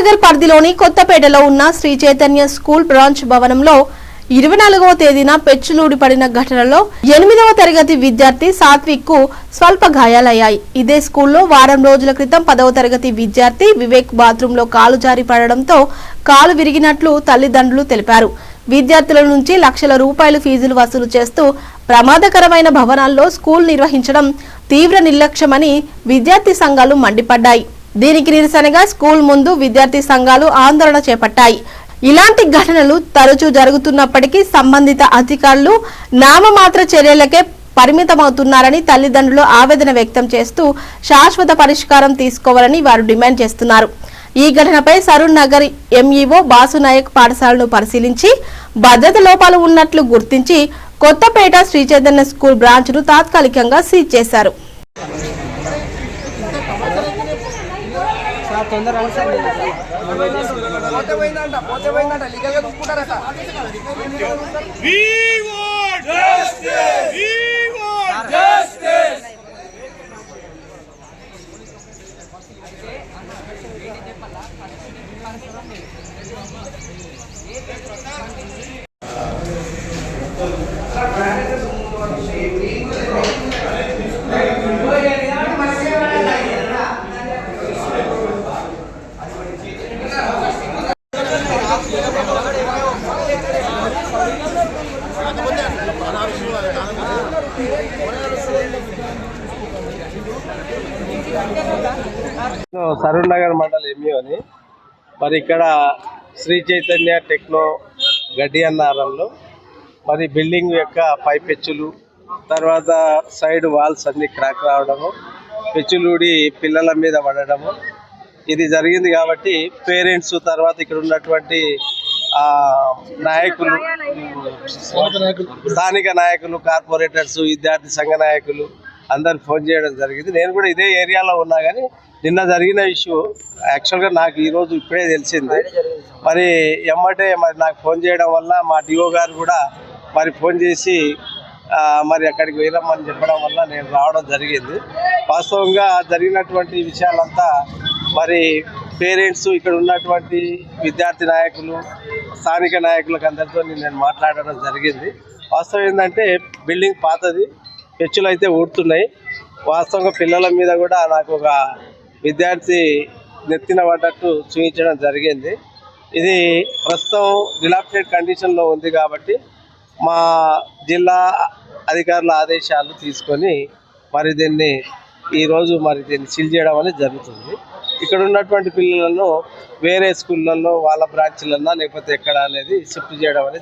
నగర్ పరిధిలోని కొత్తపేటలో ఉన్న శ్రీ చైతన్య స్కూల్ బ్రాంచ్ భవనంలో ఇరవై నాలుగవ తేదీన పెచ్చులూడి పడిన ఘటనలో ఎనిమిదవ తరగతి విద్యార్థి సాత్విక్కు స్వల్ప గాయాలయ్యాయి. ఇదే స్కూల్లో వారం రోజుల క్రితం పదవ తరగతి విద్యార్థి వివేక్ బాత్రూమ్లో కాలు జారి పడడంతో కాలు విరిగినట్లు తల్లిదండ్రులు తెలిపారు. విద్యార్థుల నుంచి లక్షల రూపాయలు ఫీజులు వసూలు చేస్తూ ప్రమాదకరమైన భవనాల్లో స్కూల్ నిర్వహించడం తీవ్ర నిర్లక్ష్యమని విద్యార్థి సంఘాలు మండిపడ్డాయి. దీనికి నిరసనగా స్కూల్ ముందు విద్యార్థి సంఘాలు ఆందోళన చేపట్టాయి. ఇలాంటి ఘటనలు తరచూ జరుగుతున్నప్పటికీ సంబంధిత అధికారులు నామమాత్ర చర్యలకే పరిమితమవుతున్నారని తల్లిదండ్రులు ఆవేదన వ్యక్తం చేస్తూ శాశ్వత పరిష్కారం తీసుకోవాలని వారు డిమాండ్ చేస్తున్నారు. ఈ ఘటనపై సరూర్ నగర్ ఎంఈఓ బాసునాయక్ పాఠశాలను పరిశీలించి భద్రత లోపాలు ఉన్నట్లు గుర్తించి కొత్తపేట శ్రీ చైతన్య స్కూల్ బ్రాంచ్ను తాత్కాలికంగా సీజ్ చేశారు. సార్ తొందర రండి సార్. పోతే పోయిందంట పోతే పోయిందంట లీగల్గా చూసుకుంటారట. We want Saroornagar mandal ME అని. మరి ఇక్కడ శ్రీ చైతన్య టెక్నో గడ్డి అన్నారంలో మరి బిల్డింగ్ యొక్క పై పెచ్చులు తర్వాత సైడ్ వాల్స్ అన్ని క్రాక్ రావడము పెచ్చులుడి పిల్లల మీద పడడము. ఇది జరిగింది కాబట్టి పేరెంట్స్ తర్వాత ఇక్కడ ఉన్నటువంటి నాయకులు స్థానిక నాయకులు కార్పొరేటర్స్ విద్యార్థి సంఘ నాయకులు అందరు ఫోన్ చేయడం జరిగింది. నేను కూడా ఇదే ఏరియాలో ఉన్నా కానీ నిన్న జరిగిన ఇష్యూ యాక్చువల్గా నాకు ఈరోజు ఇప్పుడే తెలిసింది. మరి ఎమ్మటే మరి నాకు ఫోన్ చేయడం వల్ల మా డిఓ గారు కూడా మరి ఫోన్ చేసి మరి అక్కడికి వెళ్ళమని చెప్పడం వల్ల నేను రావడం జరిగింది. వాస్తవంగా జరిగినటువంటి విషయాలంతా మరి పేరెంట్స్ ఇక్కడ ఉన్నటువంటి విద్యార్థి నాయకులు స్థానిక నాయకులకు అందరితో నేను మాట్లాడడం జరిగింది. వాస్తవం ఏంటంటే బిల్డింగ్ పాతది పెచ్చులు అయితే ఊడుతున్నాయి. వాస్తవంగా పిల్లల మీద కూడా నాకు ఒక విద్యార్థి నెత్తిన పడ్డట్టు చూపించడం జరిగింది. ఇది ప్రస్తుతం డిలాప్టెడ్ కండిషన్లో ఉంది కాబట్టి మా జిల్లా అధికారుల ఆదేశాలు తీసుకొని మరి దీన్ని ఈరోజు మరి దీన్ని సీల్ చేయడం అనేది జరుగుతుంది. ఇక్కడ ఉన్నటువంటి పిల్లలను వేరే స్కూళ్ళల్లో వాళ్ళ బ్రాంచ్లన్నా లేకపోతే ఎక్కడ అనేది షిఫ్ట్ చేయడం అనేది